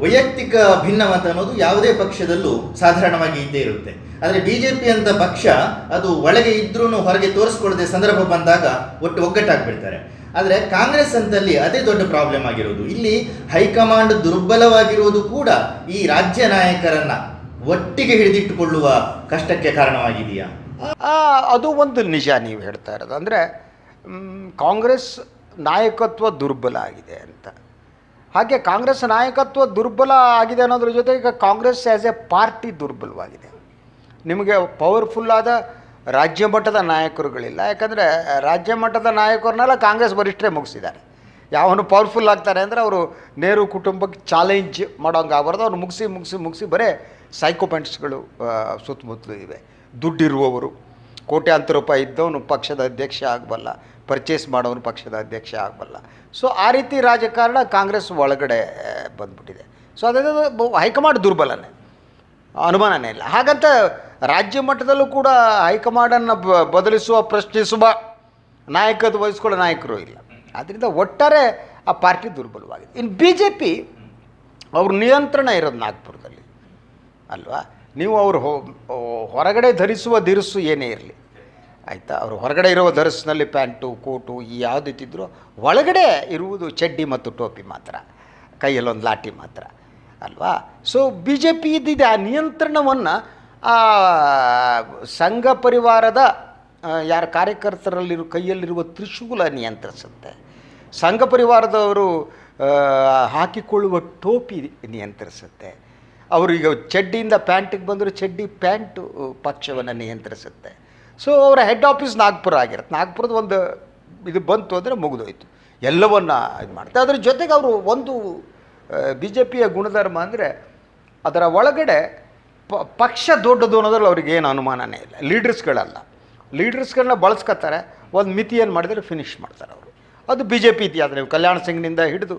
S1: ವೈಯಕ್ತಿಕ ಭಿನ್ನಮತ ಅನ್ನೋದು ಯಾವುದೇ ಪಕ್ಷದಲ್ಲೂ ಸಾಧಾರಣವಾಗಿ ಇದ್ದೇ ಇರುತ್ತೆ. ಆದರೆ ಬಿ ಜೆ ಪಿ ಅಂತ ಪಕ್ಷ ಅದು ಒಳಗೆ ಇದ್ರೂ ಹೊರಗೆ ತೋರಿಸ್ಕೊಳ್ಳದೆ ಸಂದರ್ಭ ಬಂದಾಗ ಒಟ್ಟು ಒಗ್ಗಟ್ಟಾಗ್ಬಿಡ್ತಾರೆ. ಆದರೆ ಕಾಂಗ್ರೆಸ್ ಅಂತಲ್ಲಿ ಅದೇ ದೊಡ್ಡ ಪ್ರಾಬ್ಲಮ್ ಆಗಿರೋದು. ಇಲ್ಲಿ ಹೈಕಮಾಂಡ್ ದುರ್ಬಲವಾಗಿರುವುದು ಕೂಡ ಈ ರಾಜ್ಯ ನಾಯಕರನ್ನ ಒಟ್ಟಿಗೆ ಹಿಡಿದಿಟ್ಟುಕೊಳ್ಳುವ ಕಷ್ಟಕ್ಕೆ ಕಾರಣವಾಗಿದೆಯಾ?
S2: ಅದು ಒಂದು ನಿಜ ನೀವು ಹೇಳ್ತಾ ಇರೋದು. ಅಂದರೆ ಕಾಂಗ್ರೆಸ್ ನಾಯಕತ್ವ ದುರ್ಬಲ ಆಗಿದೆ ಅಂತ. ಹಾಗೆ ಕಾಂಗ್ರೆಸ್ ನಾಯಕತ್ವ ದುರ್ಬಲ ಆಗಿದೆ ಅನ್ನೋದ್ರ ಜೊತೆಗೆ ಕಾಂಗ್ರೆಸ್ ಆ್ಯಸ್ ಎ ಪಾರ್ಟಿ ದುರ್ಬಲವಾಗಿದೆ. ನಿಮಗೆ ಪವರ್ಫುಲ್ಲಾದ ರಾಜ್ಯ ಮಟ್ಟದ ನಾಯಕರುಗಳಿಲ್ಲ. ಯಾಕಂದರೆ ರಾಜ್ಯ ಮಟ್ಟದ ನಾಯಕರನ್ನೆಲ್ಲ ಕಾಂಗ್ರೆಸ್ ವರಿಷ್ಠರೇ ಮುಗಿಸಿದ್ದಾರೆ. ಯಾವನು ಪವರ್ಫುಲ್ ಆಗ್ತಾರೆ ಅಂದರೆ ಅವರು ನೆಹರು ಕುಟುಂಬಕ್ಕೆ ಚಾಲೆಂಜ್ ಮಾಡೋಂಗಾಗಬಾರ್ದು ಅವ್ರು ಮುಗಿಸಿ ಮುಗಿಸಿ ಮುಗಿಸಿ ಬರೇ ಸೈಕೋಪೆಂಟ್ಸ್ಗಳು ಸುತ್ತಮುತ್ತಲೂ ಇವೆ. ದುಡ್ಡಿರುವವರು, ಕೋಟ್ಯಾಂತರ ರೂಪಾಯಿ ಇದ್ದವನು ಪಕ್ಷದ ಅಧ್ಯಕ್ಷ ಆಗಬಲ್ಲ. ಪರ್ಚೇಸ್ ಮಾಡೋನು ಪಕ್ಷದ ಅಧ್ಯಕ್ಷ ಆಗಬಲ್ಲ. ಸೊ ಆ ರೀತಿ ರಾಜಕಾರಣ ಕಾಂಗ್ರೆಸ್ ಒಳಗಡೆ ಬಂದ್ಬಿಟ್ಟಿದೆ. ಸೊ ಅದೇ ಹೈಕಮಾಂಡ್ ದುರ್ಬಲನೇ. ಅನುಮಾನನೇ ಇಲ್ಲ. ಹಾಗಂತ ರಾಜ್ಯ ಮಟ್ಟದಲ್ಲೂ ಕೂಡ ಹೈಕಮಾಂಡನ್ನು ಬದಲಿಸುವ, ಪ್ರಶ್ನಿಸುವ ನಾಯಕತ್ವ ವಹಿಸ್ಕೊಳ್ಳೋ ನಾಯಕರು ಇಲ್ಲ. ಆದ್ದರಿಂದ ಒಟ್ಟಾರೆ ಆ ಪಾರ್ಟಿ ದುರ್ಬಲವಾಗಿದೆ. ಇನ್ನು ಬಿ ಜೆ ಪಿ ಅವ್ರ ನಿಯಂತ್ರಣ ಇರೋದು ನಾಗ್ಪುರದಲ್ಲಿ. ಅಲ್ವಾ? ನೀವು ಅವರು ಹೊರಗಡೆ ಧರಿಸುವ ದಿರಿಸು ಏನೇ ಇರಲಿ. ಆಯಿತಾ? ಅವರು ಹೊರಗಡೆ ಇರುವ ದರ್ಸ್ನಲ್ಲಿ ಪ್ಯಾಂಟು, ಕೋಟು, ಈ ಯಾವ್ದು ಇತ್ತಿದ್ರು ಒಳಗಡೆ ಇರುವುದು ಚಡ್ಡಿ ಮತ್ತು ಟೋಪಿ ಮಾತ್ರ. ಕೈಯಲ್ಲೊಂದು ಲಾಠಿ ಮಾತ್ರ. ಅಲ್ವಾ? ಸೊ ಬಿ ಜೆ ಪಿ ಇದ್ದಿದೆ ಆ ನಿಯಂತ್ರಣವನ್ನು ಆ ಸಂಘ ಪರಿವಾರದ ಯಾರ ಕಾರ್ಯಕರ್ತರಲ್ಲಿರೋ ಕೈಯಲ್ಲಿರುವ ತ್ರಿಶೂಲ ನಿಯಂತ್ರಿಸುತ್ತೆ. ಸಂಘ ಪರಿವಾರದವರು ಹಾಕಿಕೊಳ್ಳುವ ಟೋಪಿ ನಿಯಂತ್ರಿಸುತ್ತೆ. ಅವರು ಈಗ ಚಡ್ಡಿಯಿಂದ ಪ್ಯಾಂಟಿಗೆ ಬಂದರೂ ಚಡ್ಡಿ ಪ್ಯಾಂಟು, ಪಕ್ಷವನ್ನು ನಿಯಂತ್ರಿಸುತ್ತೆ. ಸೊ ಅವರ ಹೆಡ್ ಆಫೀಸ್ ನಾಗ್ಪುರ ಆಗಿರುತ್ತೆ. ನಾಗ್ಪುರದ ಒಂದು ಇದು ಬಂತು ಅಂದರೆ ಮುಗಿದೋಯ್ತು. ಎಲ್ಲವನ್ನ ಇದು ಮಾಡ್ತಾರೆ ಅದ್ರ ಜೊತೆಗೆ ಅವರು ಒಂದು ಬಿ ಜೆ ಪಿಯ ಗುಣಧರ್ಮ ಅಂದರೆ ಅದರ ಒಳಗಡೆ ಪ, ಪಕ್ಷ ದೊಡ್ಡದು ಅನ್ನೋದ್ರಲ್ಲಿ ಅವ್ರಿಗೆ ಏನು ಅನುಮಾನನೇ ಇಲ್ಲ. ಲೀಡರ್ಸ್ಗಳಲ್ಲ. ಲೀಡರ್ಸ್ಗಳನ್ನ ಬಳಸ್ಕೊತಾರೆ. ಒಂದು ಮಿತಿಯನ್ನು ಮಾಡಿದರೆ ಫಿನಿಷ್ ಮಾಡ್ತಾರೆ ಅವರು. ಅದು ಬಿ ಜೆ ಪಿ ಇತಿಹಾಸ. ನೀವು ಕಲ್ಯಾಣ ಸಿಂಗ್ನಿಂದ ಹಿಡಿದು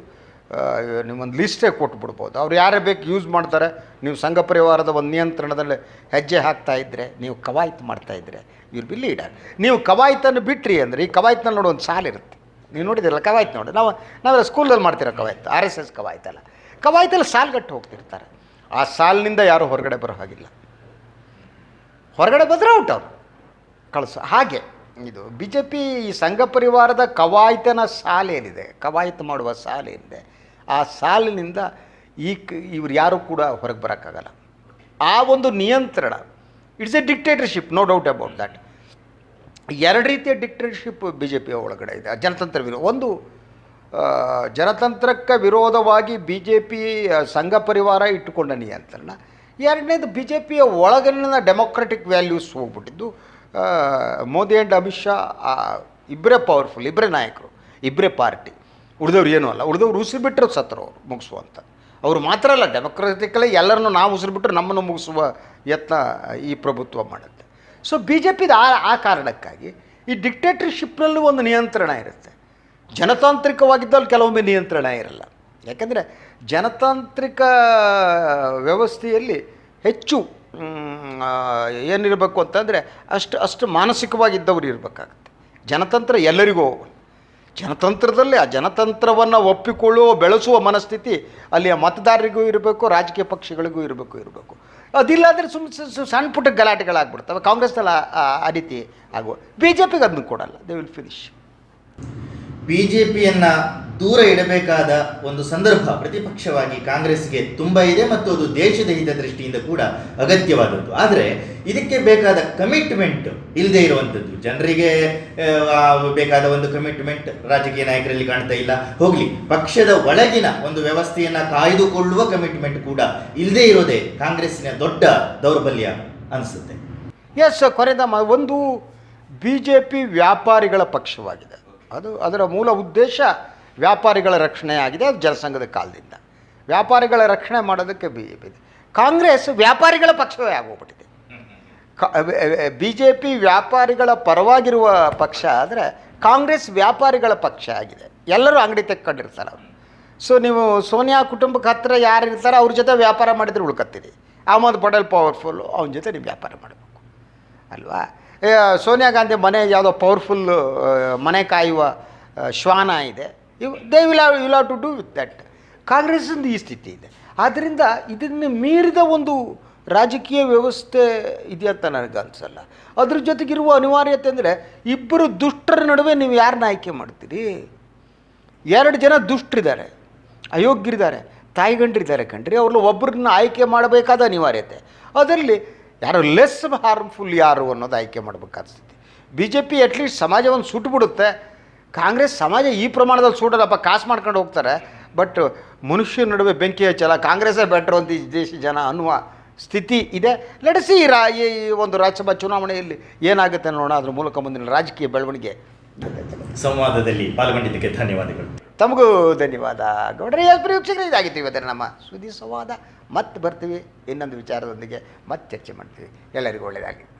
S2: ನಿಮ್ಮೊಂದು ಲಿಸ್ಟೇ ಕೊಟ್ಬಿಡ್ಬೋದು. ಅವ್ರು ಯಾರೇ ಬೇಕು ಯೂಸ್ ಮಾಡ್ತಾರೆ. ನೀವು ಸಂಘ ಪರಿವಾರದ ಒಂದು ನಿಯಂತ್ರಣದಲ್ಲಿ ಹೆಜ್ಜೆ ಹಾಕ್ತಾ ಇದ್ದರೆ ನೀವು ಕವಾಯತ್ ಮಾಡ್ತಾ ಇದ್ದರೆ ಇವ್ರು ಬಿ ಲೀಡರ್ ನೀವು ಕವಾಯತನ್ನು ಬಿಟ್ರಿ ಅಂದರೆ, ಈ ಕವಾಯತ್ನಲ್ಲಿ ನೋಡೋ ಒಂದು ಸಾಲಿರುತ್ತೆ ನೀವು ನೋಡಿದಿರಲ್ಲ ಕವಾಯತ್ ನೋಡಿ. ನಾವು, ನಾವೆಲ್ಲ ಸ್ಕೂಲಲ್ಲಿ ಮಾಡ್ತಿರೋ ಕವಾಯತ್ ಆರ್ ಎಸ್ ಎಸ್ ಕವಾಯತಲ್ಲ ಕವಾಯತಲ್ಲಿ ಸಾಲ್ಗಟ್ಟು ಹೋಗ್ತಿರ್ತಾರೆ. ಆ ಸಾಲಿನಿಂದ ಯಾರೂ ಹೊರಗಡೆ ಬರೋ ಹಾಗಿಲ್ಲ. ಹೊರಗಡೆ ಬಂದರೆ ಔಟ್ ಅವರು. ಕಳಿಸೋ. ಹಾಗೆ. ಇದು ಬಿ ಜೆ ಪಿ ಈ ಸಂಘ ಪರಿವಾರದ ಕವಾಯತನ ಸಾಲೇನಿದೆ, ಕವಾಯತು ಮಾಡುವ ಸಾಲೇನಿದೆ. ಆ ಸಾಲಿನಿಂದ ಈ ಇವ್ರು ಯಾರೂ ಕೂಡ ಹೊರಗೆ ಬರೋಕ್ಕಾಗಲ್ಲ. ಆ ಒಂದು ನಿಯಂತ್ರಣ, it's a dictatorship, no doubt about that ಎರಡು ರೀತಿಯ ಡಿಕ್ಟೇಟರ್ಶಿಪ್ ಬಿ ಜೆ ಪಿಯ ಒಳಗಡೆ ಇದೆ ಜನತಂತ್ರ ವಿರೋ, ಒಂದು ಜನತಂತ್ರಕ್ಕೆ ವಿರೋಧವಾಗಿ ಬಿ ಜೆ ಪಿ ಸಂಘ ಪರಿವಾರ ಇಟ್ಟುಕೊಂಡ ನಿಯಂತ್ರಣ. ಎರಡನೇದು ಬಿ ಜೆ ಪಿಯ ಒಳಗಿನ ಡೆಮೊಕ್ರೆಟಿಕ್ ವ್ಯಾಲ್ಯೂಸ್ ಹೋಗ್ಬಿಟ್ಟಿದ್ದು ಮೋದಿ ಆ್ಯಂಡ್ ಅಮಿತ್ ಶಾ ಇಬ್ಬರೇ ಪವರ್ಫುಲ್ ಇಬ್ಬರೇ ನಾಯಕರು ಇಬ್ಬರೇ ಪಾರ್ಟಿ ಉಳಿದವ್ರು ಏನೂ ಅಲ್ಲ. ಉಳಿದವ್ರು ಉಸಿರು ಬಿಟ್ಟರೆ ಸತ್ತರು ಅವರು ಮುಗಿಸುವಂಥ ಅವರು ಮಾತ್ರ ಅಲ್ಲ ಡೆಮೊಕ್ರೆಟಿಕಲಿ ಎಲ್ಲರನ್ನೂ ನಾವು ಉಸಿರು ಬಿಟ್ಟರೆ ನಮ್ಮನ್ನು ಮುಗಿಸುವ ಯತ್ನ ಈ ಪ್ರಭುತ್ವ ಮಾಡುತ್ತೆ. ಸೊ ಬಿ ಜೆ ಪಿದು ಆ ಆ ಕಾರಣಕ್ಕಾಗಿ ಈ ಡಿಕ್ಟೇಟರ್ಶಿಪ್ನಲ್ಲೂ ಒಂದು ನಿಯಂತ್ರಣ ಇರುತ್ತೆ. ಜನತಾಂತ್ರಿಕವಾಗಿದ್ದಲ್ಲಿ ಕೆಲವೊಮ್ಮೆ ನಿಯಂತ್ರಣ ಇರಲ್ಲ. ಯಾಕೆಂದರೆ ಜನತಾಂತ್ರಿಕ ವ್ಯವಸ್ಥೆಯಲ್ಲಿ ಹೆಚ್ಚು ಏನಿರಬೇಕು ಅಂತಂದರೆ ಅಷ್ಟು ಅಷ್ಟು ಮಾನಸಿಕವಾಗಿದ್ದವರು ಇರಬೇಕಾಗತ್ತೆ. ಜನತಂತ್ರ ಎಲ್ಲರಿಗೂ ಜನತಂತ್ರದಲ್ಲಿ ಆ ಜನತಂತ್ರವನ್ನು ಒಪ್ಪಿಕೊಳ್ಳುವ ಬೆಳೆಸುವ ಮನಸ್ಥಿತಿ ಅಲ್ಲಿಯ ಮತದಾರರಿಗೂ ಇರಬೇಕು, ರಾಜಕೀಯ ಪಕ್ಷಗಳಿಗೂ ಇರಬೇಕು ಇರಬೇಕು. ಅದಿಲ್ಲಾದರೆ ಸುಮ್ಮನೆ ಸಣ್ಣ ಪುಟ್ಟ ಗಲಾಟೆಗಳಾಗ್ಬಿಡ್ತವೆ. ಕಾಂಗ್ರೆಸ್ನಲ್ಲಿ ಆ- ರೀತಿ ಆಗುವ. ಬಿ ಜೆ ಪಿಗೆ ಅದನ್ನು ಕೊಡಲ್ಲ. They will finish
S1: B J ಪಿಯನ್ನು ದೂರ ಇಡಬೇಕಾದ ಒಂದು ಸಂದರ್ಭ ಪ್ರತಿಪಕ್ಷವಾಗಿ ಕಾಂಗ್ರೆಸ್ಗೆ ತುಂಬ ಇದೆ ಮತ್ತು ಅದು ದೇಶದ ಹಿತದೃಷ್ಟಿಯಿಂದ ಕೂಡ ಅಗತ್ಯವಾದದ್ದು. ಆದರೆ ಇದಕ್ಕೆ ಬೇಕಾದ ಕಮಿಟ್ಮೆಂಟ್ ಇಲ್ಲದೆ ಇರುವಂಥದ್ದು. ಜನರಿಗೆ ಬೇಕಾದ ಒಂದು ಕಮಿಟ್ಮೆಂಟ್ ರಾಜಕೀಯ ನಾಯಕರಲ್ಲಿ ಕಾಣ್ತಾ ಇಲ್ಲ. ಹೋಗಲಿ, ಪಕ್ಷದ ಒಳಗಿನ ಒಂದು ವ್ಯವಸ್ಥೆಯನ್ನು ಕಾಯ್ದುಕೊಳ್ಳುವ ಕಮಿಟ್ಮೆಂಟ್ ಕೂಡ ಇಲ್ಲದೆ ಇರೋದೇ ಕಾಂಗ್ರೆಸ್ಸಿನ ದೊಡ್ಡ ದೌರ್ಬಲ್ಯ ಅನಿಸುತ್ತೆ.
S2: ಎಸ್ ಕೊರೆದ ಒಂದು ಬಿ ಜೆ ಪಿ ವ್ಯಾಪಾರಿಗಳ ಪಕ್ಷವಾಗಿದೆ. ಅದು ಅದರ ಮೂಲ ಉದ್ದೇಶ ವ್ಯಾಪಾರಿಗಳ ರಕ್ಷಣೆ ಆಗಿದೆ ಅದು ಜನಸಂಘದ ಕಾಲದಿಂದ. ವ್ಯಾಪಾರಿಗಳ ರಕ್ಷಣೆ ಮಾಡೋದಕ್ಕೆ ಬಿ ಜೆ ಪಿ ಇದೆ ಕಾಂಗ್ರೆಸ್ ವ್ಯಾಪಾರಿಗಳ ಪಕ್ಷವೇ ಆಗೋಗ್ಬಿಟ್ಟಿದೆ. ಬಿ ಜೆ ಪಿ ವ್ಯಾಪಾರಿಗಳ ಪರವಾಗಿರುವ ಪಕ್ಷ ಆದರೆ ಕಾಂಗ್ರೆಸ್ ವ್ಯಾಪಾರಿಗಳ ಪಕ್ಷ ಆಗಿದೆ. ಎಲ್ಲರೂ ಅಂಗಡಿ ತೆಕ್ಕೊಂಡಿರ್ತಾರೆ ಅವರು. ಸೊ ನೀವು ಸೋನಿಯಾ ಕುಟುಂಬಕ್ಕೆ ಹತ್ತಿರ ಯಾರು ಇರ್ತಾರೆ ಅವ್ರ ಜೊತೆ ವ್ಯಾಪಾರ ಮಾಡಿದರೆ ಉಳ್ಕತ್ತೀರಿ. ಆಮದ್ ಪಟೇಲ್ ಪವರ್ಫುಲ್ಲು ಅವನ ಜೊತೆ ನೀವು ವ್ಯಾಪಾರ ಮಾಡಬೇಕು. ಅಲ್ವಾ? ಸೋನಿಯಾ ಗಾಂಧಿ ಮನೆ ಯಾವುದೋ ಪವರ್ಫುಲ್ ಮನೆ ಕಾಯುವ ಶ್ವಾನ ಇದೆ. Even they will have will have to do with that ಕಾಂಗ್ರೆಸ್ಸಿಂದ ಈ ಸ್ಥಿತಿ ಇದೆ. ಆದ್ದರಿಂದ ಇದನ್ನು ಮೀರಿದ ಒಂದು ರಾಜಕೀಯ ವ್ಯವಸ್ಥೆ ಇದೆಯಂತ ನನಗೆ ಅನಿಸಲ್ಲ. ಅದ್ರ ಜೊತೆಗಿರುವ ಅನಿವಾರ್ಯತೆ ಅಂದರೆ ಇಬ್ಬರು ದುಷ್ಟರ ನಡುವೆ ನೀವು ಯಾರನ್ನ ಆಯ್ಕೆ ಮಾಡ್ತೀರಿ? ಎರಡು ಜನ ದುಷ್ಟರಿದ್ದಾರೆ. ಅಯೋಗ್ಯರಿದ್ದಾರೆ. ತಾಯಿಗಂಡ್ರಿದ್ದಾರೆ ಕಣ್ರಿ. ಅವ್ರಲ್ಲಿ ಒಬ್ಬರನ್ನ ಆಯ್ಕೆ ಮಾಡಬೇಕಾದ ಅನಿವಾರ್ಯತೆ. ಅದರಲ್ಲಿ ಯಾರು ಲೆಸ್ ಹಾರ್ಮ್ಫುಲ್ ಯಾರು ಅನ್ನೋದು ಆಯ್ಕೆ ಮಾಡಬೇಕಾದ ಸ್ಥಿತಿ ಬಿ ಜೆ ಪಿ ಅಟ್ಲೀಸ್ಟ್ ಸಮಾಜವನ್ನು ಸುಟ್ಬಿಡುತ್ತೆ ಕಾಂಗ್ರೆಸ್ ಸಮಾಜ ಈ ಪ್ರಮಾಣದಲ್ಲಿ ಸುಡಲ್ಲಪ್ಪ ಕಾಸು ಮಾಡ್ಕೊಂಡು ಹೋಗ್ತಾರೆ. ಬಟ್ ಮನುಷ್ಯ ನಡುವೆ ಬೆಂಕಿ ಹಚ್ಚಲ್ಲ, ಕಾಂಗ್ರೆಸ್ಸೇ ಬೆಟ್ರು ಅಂತ ಈ ದೇಶ ಜನ ಅನ್ನುವ ಸ್ಥಿತಿ ಇದೆ. ನಡೆಸಿ ರಾ ಈ ಒಂದು ರಾಜ್ಯಸಭಾ ಚುನಾವಣೆಯಲ್ಲಿ ಏನಾಗುತ್ತೆ ನೋಡೋಣ ಅದ್ರ ಮೂಲಕ ಮುಂದಿನ ರಾಜಕೀಯ ಬೆಳವಣಿಗೆ.
S1: ಸಂವಾದದಲ್ಲಿ ಪಾಲ್ಗೊಂಡಿದ್ದಕ್ಕೆ ಧನ್ಯವಾದಗಳು.
S2: ತಮಗೂ ಧನ್ಯವಾದ. ಗೌಡ್ರೆ ವೀಕ್ಷಕರೇ ಇದಾಗಿತ್ತು ಇವತ್ತಿನ ನಮ್ಮ ಸುದ್ದಿ ಸಂವಾದ. ಮತ್ತೆ ಬರ್ತೀವಿ ಇನ್ನೊಂದು ವಿಚಾರದೊಂದಿಗೆ ಮತ್ತೆ ಚರ್ಚೆ ಮಾಡ್ತೀವಿ. ಎಲ್ಲರಿಗೂ ಒಳ್ಳೆಯದಾಗಲಿ